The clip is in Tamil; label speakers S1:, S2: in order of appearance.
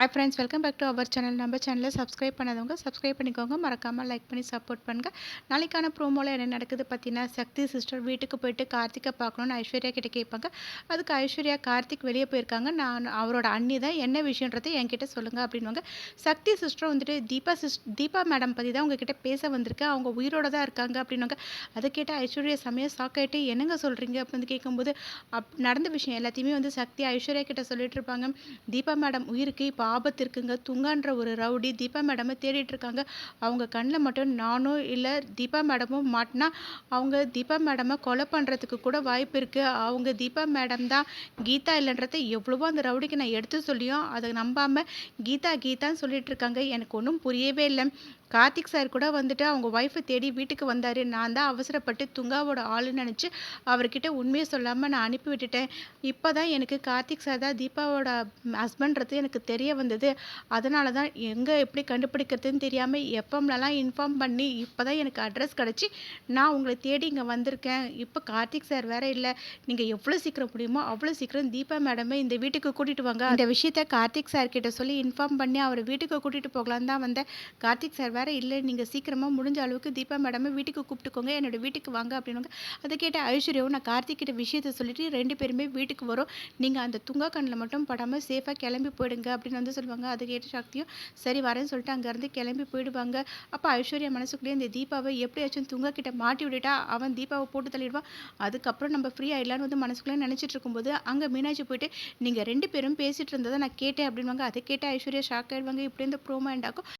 S1: Hi friends welcome back to our channel நம்ம சேனலை சப்ஸ்கிரைப் பண்ணாதவங்க சப்ஸ்கிரைப் பண்ணிக்கோங்க. மறக்காமல் லைக் பண்ணி சப்போர்ட் பண்ணுங்கள் நாளைக்கான ப்ரோமோவில் என்ன நடக்குது பார்த்தீங்கன்னா சக்தி சிஸ்டர் வீட்டுக்கு போயிட்டு கார்த்திகை பார்க்கணுன்னு ஐஸ்வர்யா கிட்டே கேட்பாங்க. அதுக்கு ஐஸ்வர்யா கார்த்திக் வெளியே போயிருக்காங்க. நான் அவரோட அண்ணி தான். என்ன விஷயன்றதை என்கிட்ட சொல்லுங்கள் அப்படின்வாங்க சக்தி சிஸ்டர் வந்துட்டு தீபா சிஸ் தீபா மேடம் பற்றி தான் உங்ககிட்ட பேச வந்திருக்கு. அவங்க உயிரோட தான் இருக்காங்க அப்படின்னாங்க அதை கேட்டால் ஐஸ்வர்யா சமயம் சாக்காயிட்டு என்னங்க சொல்கிறீங்க அப்படின்னு கேட்கும்போது அப் நடந்த விஷயம் எல்லாத்தையுமே வந்து சக்தி ஐஸ்வர்யா கிட்ட சொல்லிட்டு இருப்பாங்க. தீபா மேடம் உயிருக்கு இப்போ ஆபத்து இருக்குங்க துங்கான்ற ஒரு ரவுடி தீபா மேடமை தேடிட்டு இருக்காங்க. அவங்க கண்ணில் மட்டும் நானும் இல்லை தீபா மேடமும் மாட்டினா அவங்க தீபா மேடமை கொலை பண்ணுறதுக்கு கூட வாய்ப்பு இருக்குது அவங்க தீபா மேடம் தான் கீதா இல்லைன்றதை எவ்வளவோ அந்த ரவுடிக்கு நான் எடுத்து சொல்லியும் அதை நம்பாமல் கீதா கீதான்னு சொல்லிட்டு இருக்காங்க. எனக்கு ஒன்றும் புரியவே இல்லை. கார்த்திக் சார் கூட வந்துட்டு அவங்க ஒய்ஃபை தேடி வீட்டுக்கு வந்தார். நான் தான் அவசரப்பட்டு துங்காவோட ஆளுன்னு நினச்சி அவர்கிட்ட உண்மையை சொல்லாமல் நான் அனுப்பி விட்டுட்டேன். இப்போ தான் எனக்கு கார்த்திக் சார் தான் தீபாவோட ஹஸ்பண்ட்றது எனக்கு தெரிய வந்தது. அதனால தான் எங்கே எப்படி கண்டுபிடிக்கிறதுன்னு தெரியாமல் எஃப்எம்லலாம் இன்ஃபார்ம் பண்ணி இப்போ தான் எனக்கு அட்ரஸ் கிடச்சி நான் உங்களை தேடி இங்கே வந்திருக்கேன். இப்போ கார்த்திக் சார் வேற இல்லை. நீங்கள் எவ்வளோ சீக்கிரம் முடியுமோ அவ்வளோ சீக்கிரம் தீபா மேடமே இந்த வீட்டுக்கு கூட்டிகிட்டு வாங்க. இந்த விஷயத்த கார்த்திக் சார் கிட்ட சொல்லி இன்ஃபார்ம் பண்ணி அவரை வீட்டுக்கு கூட்டிகிட்டு போகலான்னு தான் வந்தேன். கார்த்திக் சார் வேற இல்லை நீங்கள் சீக்கிரமாக முடிஞ்ச அளவுக்கு தீபா மேடமே வீட்டுக்கு கூப்பிட்டுக்கோங்க. என்னோடய வீட்டுக்கு வாங்க அப்படின்னு அதை கேட்ட ஐஸ்வர்யாவும் நான் கார்த்திக் கிட்ட விஷயத்தை சொல்லிட்டு ரெண்டு பேருமே வீட்டுக்கு வரும். நீங்கள் அந்த துங்கா கண்ணில் மட்டும் படாமல் சேஃபாக கிளம்பி போயிடுங்க அப்படின்னு வந்து சொல்லுவாங்க. அது கேட்ட சக்தியும் சரி வரேன்னு சொல்லிட்டு அங்கேருந்து கிளம்பி போயிடுவாங்க. அப்போ ஐஸ்வர்யா மனசுக்குள்ளேயே இந்த தீபாவை எப்படியாச்சும் துங்கா கிட்ட மாட்டி விட்டுட்டா அவன் தீபாவை போட்டு தள்ளிடுவான். அதுக்கப்புறம் நம்ம ஃப்ரீ ஆகிடலான்னு வந்து மனசுக்குள்ளே நினச்சிட்டு இருக்கும்போது அங்கே மீனாட்சி போயிட்டு நீங்கள் ரெண்டு பேரும் பேசிகிட்டு இருந்ததை நான் கேட்டேன் அப்படின்வாங்க அதை கேட்டு ஐஸ்வர்யா ஷாக் ஆகிடுவாங்க இப்படி இந்த ப்ரோமோ எண்டாக்கும்